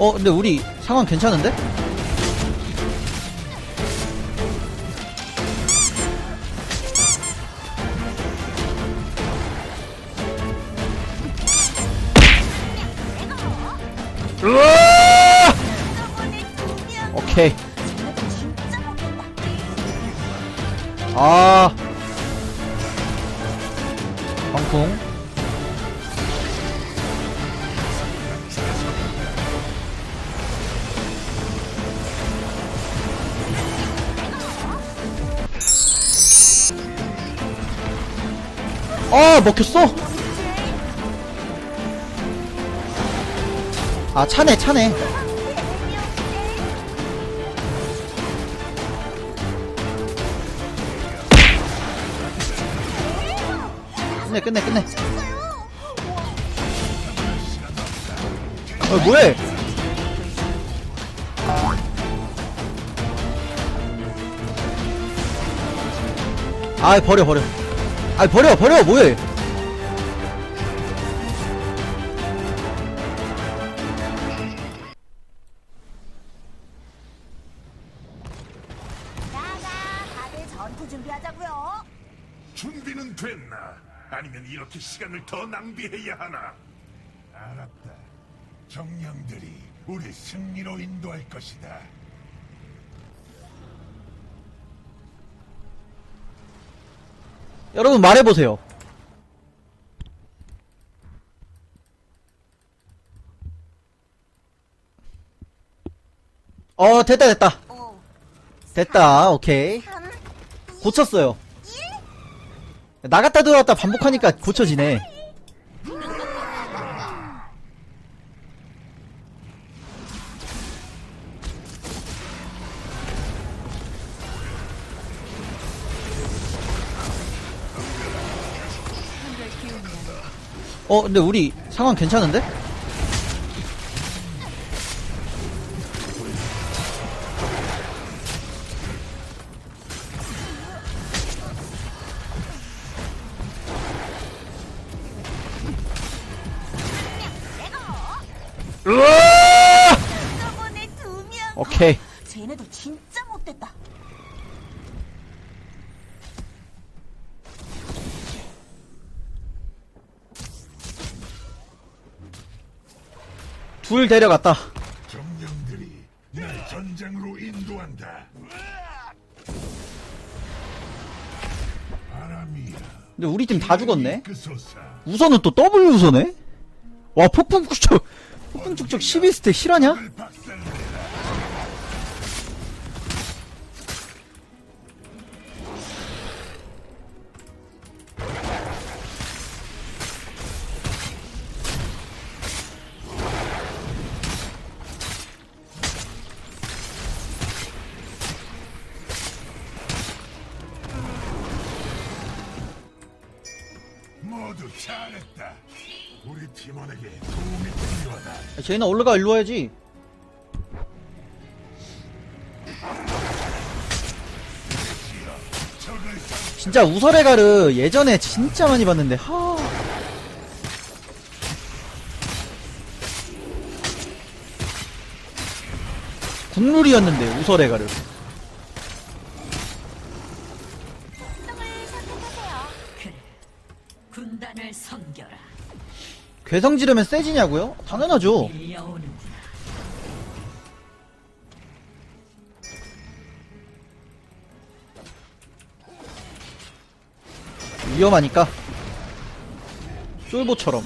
어 근데 우리 상황 괜찮은데? 으아! 오케이 아 방풍 아 먹혔어? 아 차네 차네. 끝내 끝내 끝내. 어 뭐해? 아 버려 버려 아 버려 버려 뭐해 나가 다들 전투 준비하자고요. 준비는 됐나? 아니면 이렇게 시간을 더 낭비해야 하나? 알았다. 정령들이 우리 승리로 인도할 것이다. 여러분 말해보세요. 어 됐다 됐다. 오, 됐다 오케이. 삼, 고쳤어요. 나갔다 들어왔다 반복하니까 고쳐지네 어 근데 우리 상황 괜찮은데? 오케이 쟤네도 진짜 못됐다. 둘 데려갔다 정령들이 날 전장으로 인도한다. 근데 우리 팀 다 죽었네 이끄소서. 우선은 또 W 우선해? 와 폭풍 축적 폭풍 축적 12스택 실화냐? 을 박살 잘했다. 우리 팀원에게 도움이 필요하다. 제인아 올라가 일로 와야지 진짜 우설의 가르 예전에 진짜 많이 봤는데 하 국룰이었는데 우설의 가르 군단을 섬겨라. 괴성 지르면 세지냐고요? 당연하죠 밀려오는구나. 위험하니까 쫄보처럼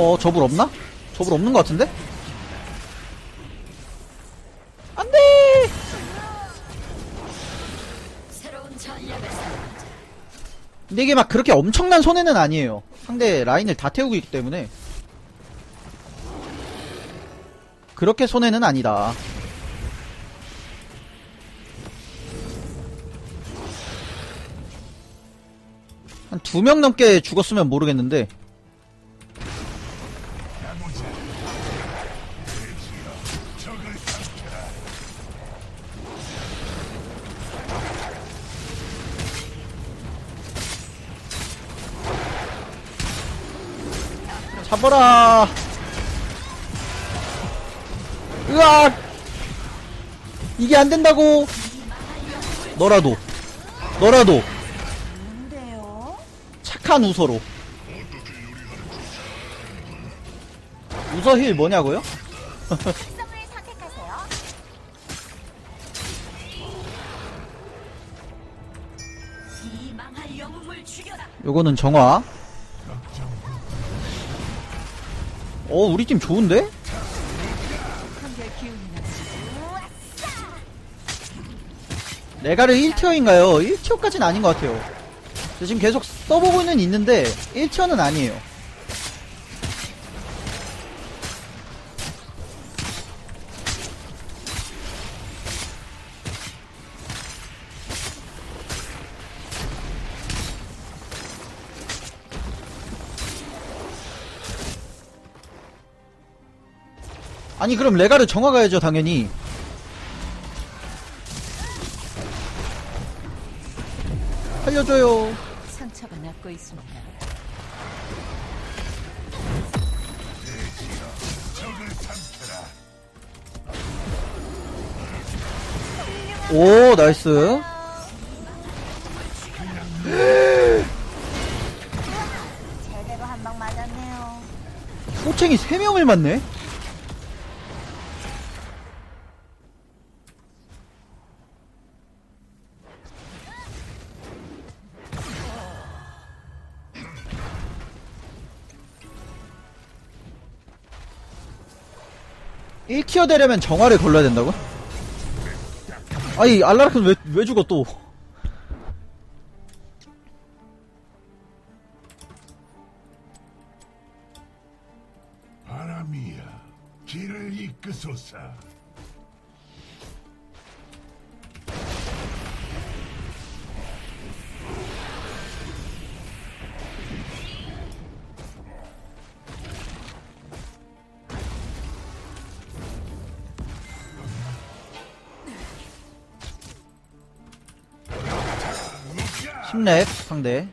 어 저불 없나? 저불 없는 것 같은데? 안돼. 근데 이게 막 그렇게 엄청난 손해는 아니에요 상대 라인을 다 태우고 있기 때문에 그렇게 손해는 아니다 한 두 명 넘게 죽었으면 모르겠는데 잡아라. 으악! 이게 안 된다고. 너라도. 너라도? 착한 우서로. 우서 힐 뭐냐고요? 요거는 정화 어 우리 팀 좋은데? 레가르 1티어인가요? 1티어까지는 아닌 것 같아요 저 지금 계속 써보고는 있는데 1티어는 아니에요 아니 그럼 레가르 정화 가야죠 당연히 살려줘요 상처가 낫고 있습니다. 오 나이스 제대로 한 방 맞았네요. 호챙이 3명을 맞네 일티어 되려면 정화를 걸러야 된다고? 아니 알라라크는 왜, 왜 죽어 또 바람이야, 길을 이끄소서. 십렙 상대.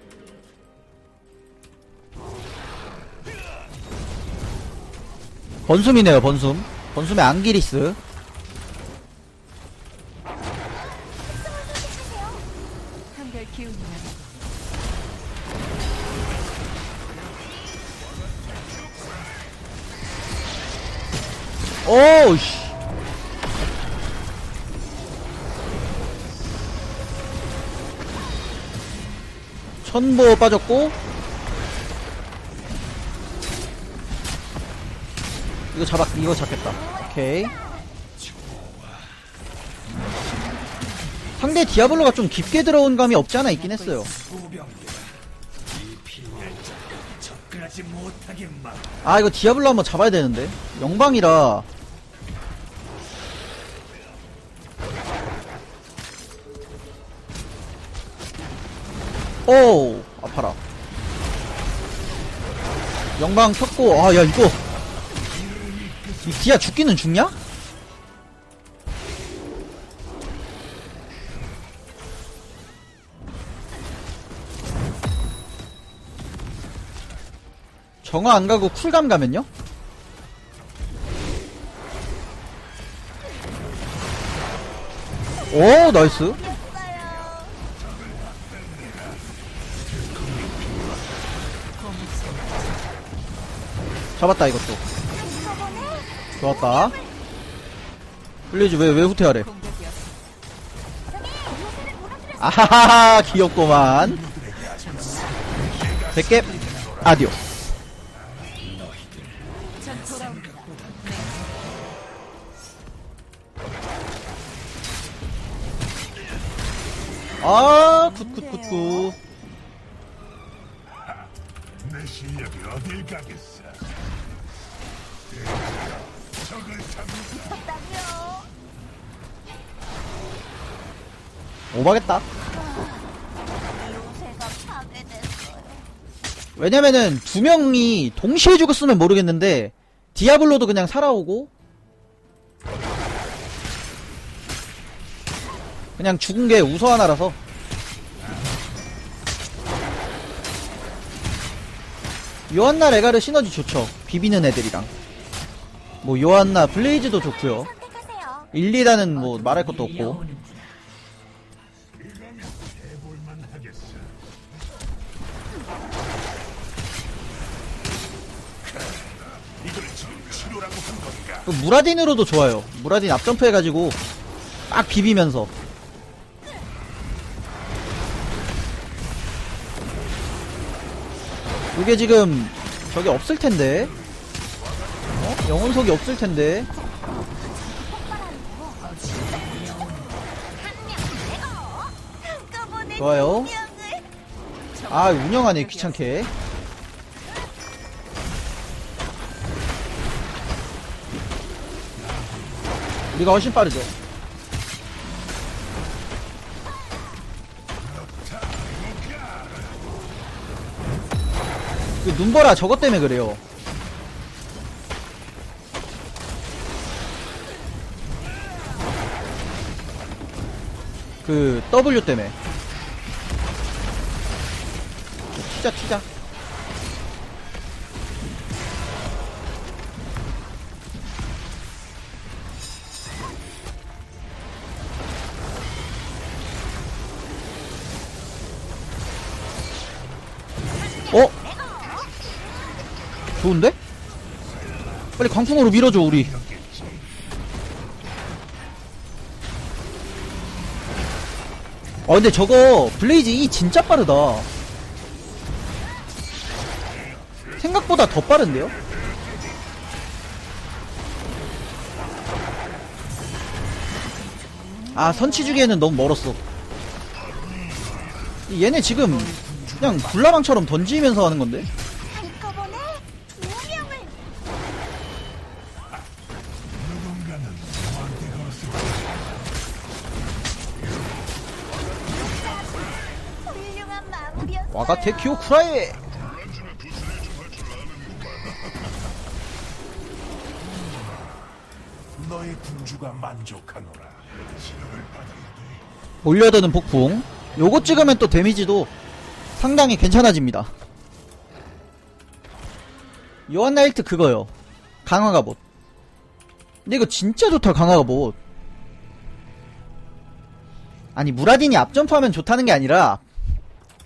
번숨이네요 번숨. 번숨의 나는 오우씨 천보 빠졌고. 이거 잡았 이거 잡겠다. 오케이. 상대 디아블로가 좀 깊게 들어온 감이 없지 않아 있긴 했어요. 아 이거 디아블로 한번 잡아야 되는데. 영방이라 오 아파라 영방 켰고 아 야 이거 이 디아 죽기는 죽냐? 정화 안 가고 쿨감 가면요? 오 나이스 잡았다 이것도. 좋았다. 플리즈 왜 왜 후퇴하래? 아하하하 귀엽구만. 100개. 아디오. 아 굿굿굿굿. 내 실력이 어딜 가겠어. 오바겠다. 왜냐면은 두 명이 동시에 죽었으면 모르겠는데 디아블로도 그냥 살아오고 그냥 죽은 게 우서 하나라서. 요한나 레가르 시너지 좋죠. 비비는 애들이랑 뭐 요한나 블레이즈도 좋고요 선택하세요. 1, 2단은 뭐 말할 것도 없고? 그 무라딘으로도 좋아요 무라딘 앞점프 해가지고 막 비비면서 이게 지금 저기 없을 텐데 어? 영혼석이 없을 텐데. 좋아요. 아 운영하네 귀찮게. 우리가 훨씬 빠르죠. 그 눈보라 저것 때문에 그래요 그 W 때문에 튀자 튀자 어? 좋은데? 빨리 광풍으로 밀어줘 우리 아 근데 저거 블레이즈 E 진짜 빠르다. 생각보다 더 빠른데요? 아 선치 주기에는 너무 멀었어. 얘네 지금 그냥 불나방처럼 던지면서 하는 건데 와가테 키오 쿠라이 너의 군주가 만족하노라. 몰려드는 폭풍. 요거 찍으면 또 데미지도 상당히 괜찮아집니다. 요한나일트 그거요. 강화가봇. 근데 이거 진짜 좋다 강화가봇. 아니 무라딘이 앞점프하면 좋다는 게 아니라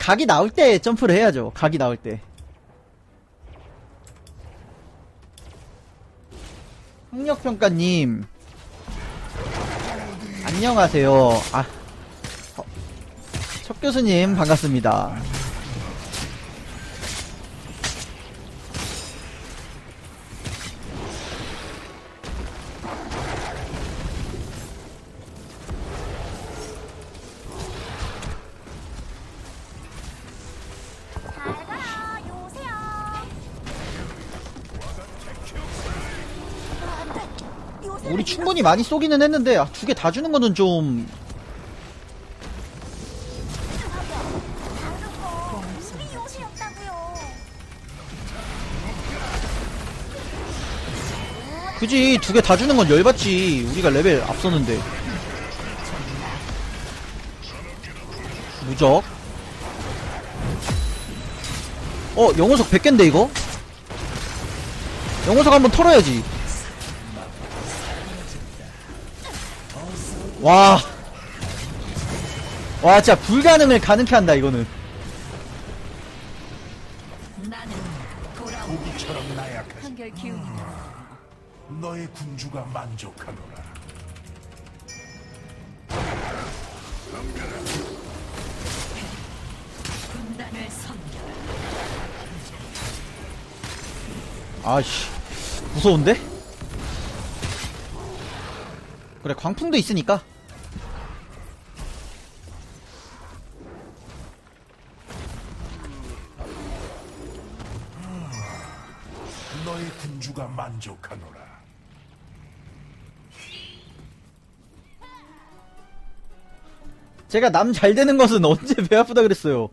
각이 나올 때 점프를 해야죠. 각이 나올 때. 학력평가님. 안녕하세요. 아. 어, 첫 교수님 반갑습니다 우리 충분히 많이 쏘기는 했는데 아, 두 개 다 주는 거는 좀. 굳이 두개 다 주는 건 열받지 우리가 레벨 앞서는데 무적 어 영호석 100개인데 이거? 영호석 한번 털어야지 와. 와, 진짜 불가능을 가능케 한다, 이거는. 고기처럼. 한결 기운이 나는 너의 군주가 만족하노라. 군단을 섬겨 아씨. 무서운데? 그래, 광풍도 있으니까. 제가 남 잘 되는 것은 언제 배 아프다 그랬어요.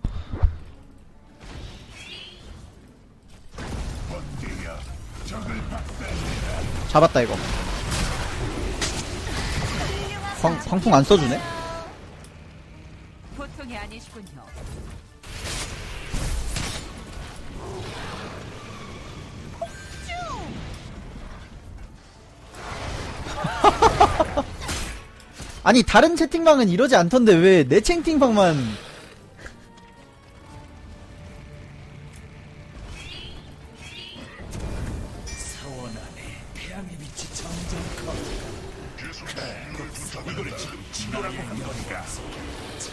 잡았다, 이거. 광, 광풍 안 써주네? 보통이 아니시군요 아니 다른 채팅방은 이러지 않던데 왜 내 채팅방만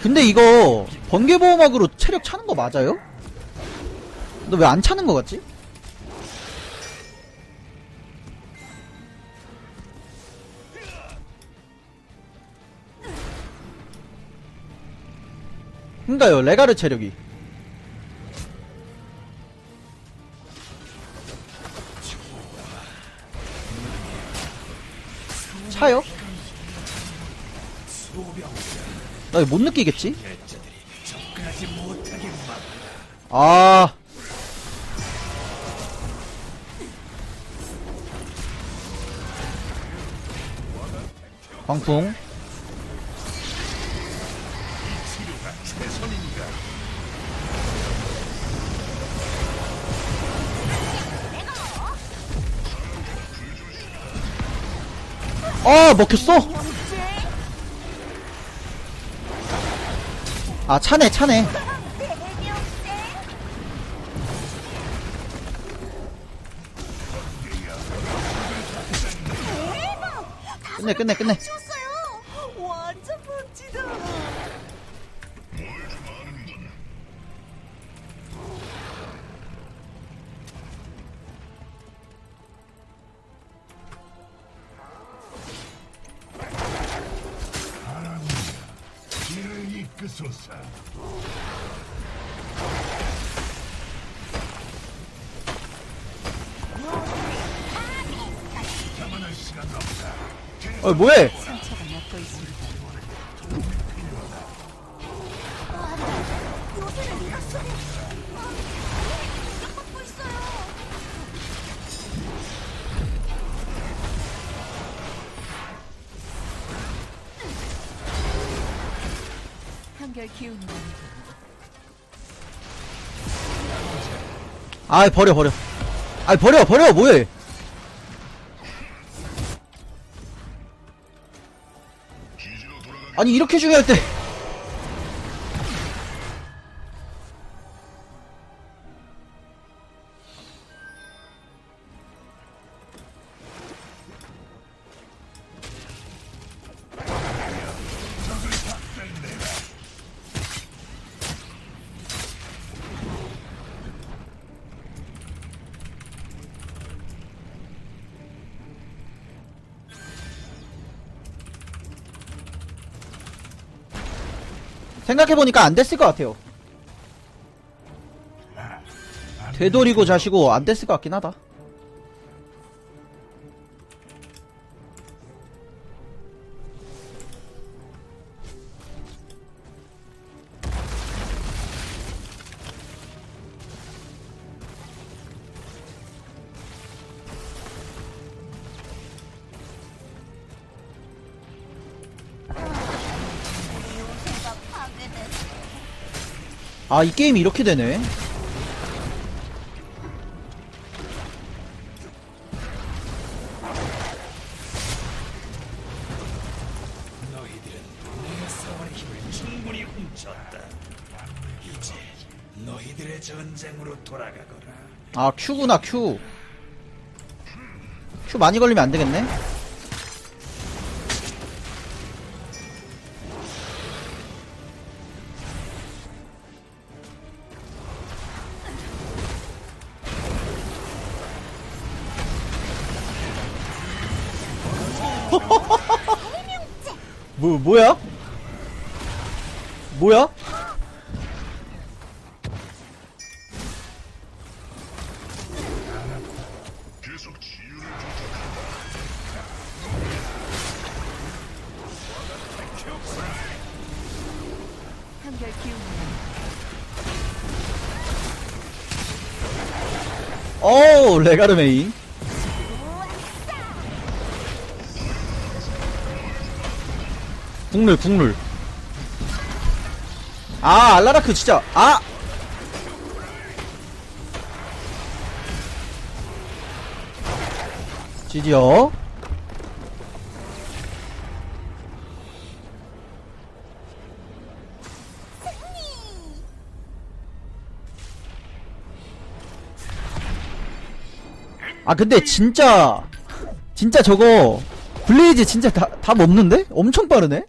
근데 이거 번개보호막으로 체력 차는 거 맞아요? 너 왜 안 차는 거 같지? 그니까요 레가르 체력이 차요? 나 이거 못 느끼겠지? 아 광풍 아 먹혔어? 아 차네 차네. 끝내 끝내 끝내 어 뭐해? 아 버려 버려. 아 버려 버려. 뭐해 아니 이렇게 중요할 때 생각해보니까 안 됐을 것 같아요. 되돌이고 자시고 안 됐을 것 같긴 하다 아 이 게임이 이렇게 되네. 아 큐구나 큐큐 많이 걸리면 안 되겠네 뭐 뭐야? 뭐야? 어우 레가르 메인 국룰 국룰 아 알라라크 진짜 아 지지어 아 근데 진짜 진짜 저거 블레이즈 진짜 다, 다 없는데? 엄청 빠르네?